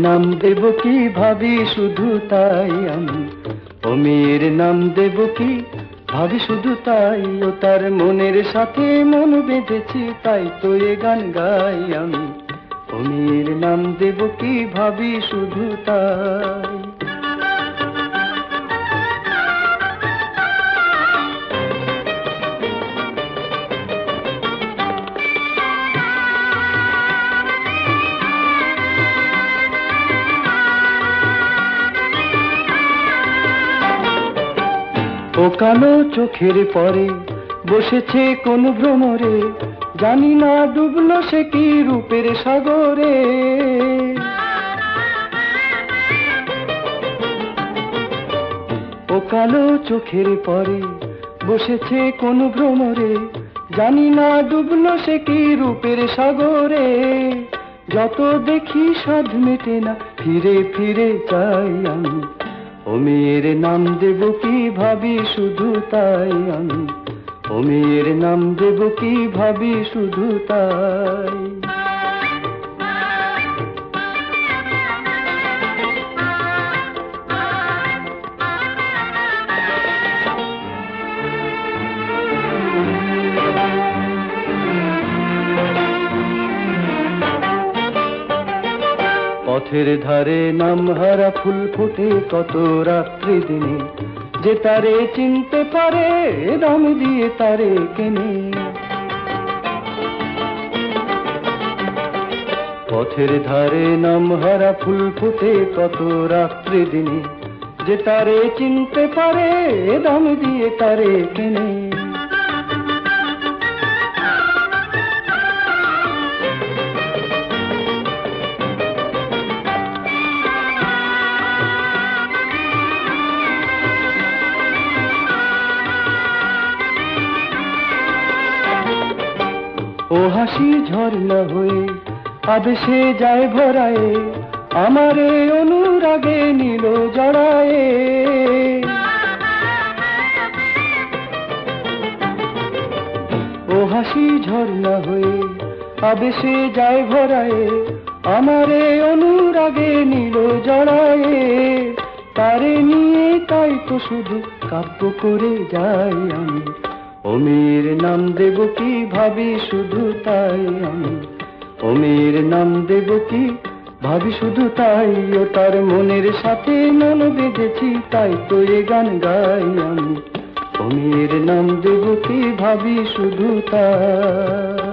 নাম দেব কি ভাবি? শুধু তাই আমি। ও মেয়ের নাম দেব কি ভাবি? শুধু তাই। ও তার মনের সাথে মন বেঁধেছি, তাই তো এ গান গাই আমি। ও মেয়ের নাম দেব কি ভাবি? শুধু তাই। ও কালো চোখের পরে বসেছে কোন ভ্রমরে, জানি না ডুবলো সে কি রূপের সাগরে। ও কালো চোখের পরে বসেছে কোন ভ্রমরে, জানি না ডুবলো সে কি রূপের সাগরে। যত দেখি সাধ মেটে না, ফিরে ফিরে চাই আমি। ও মেয়ের নাম দেব কি ভাবি শুধু তাই আমি? ও মেয়ের নাম দেব কি ভাবি শুধু তাই? পথের ধারে নাম হারা ফুল ফুটে কত রাত্রি দিনে। যে তারে চিনতে পারে দাম দিয়ে তারে কেনে। পথের ধারে নাম হারা ফুল ফুটে কত রাত্রি দিনে। যে তারে চিনতে পারে দাম দিয়ে তারে কেনে। হাসি ঝর্ণা হয়ে আবেশে যায় ভরায়ে, আমারে অনুরাগে নিল জড়ায়ে। ও হাসি ঝর্ণা হয়ে আবেশে যায় ভরায়ে, আমারে অনুরাগে নিল জড়ায়ে। তারে নিয়ে তাই তো শুধু কাব্য করে যাই আমি ও মেয়ের নাম দেব কি ভাবি শুধু তাই আমি। ও নাম দেব কি ভাবি শুধু তাই ও তার মনের সাথে মন বেঁধেছি, তাই তো এ গান গাই আমি। অমির নাম দেব কি ভাবি শুধু তাই।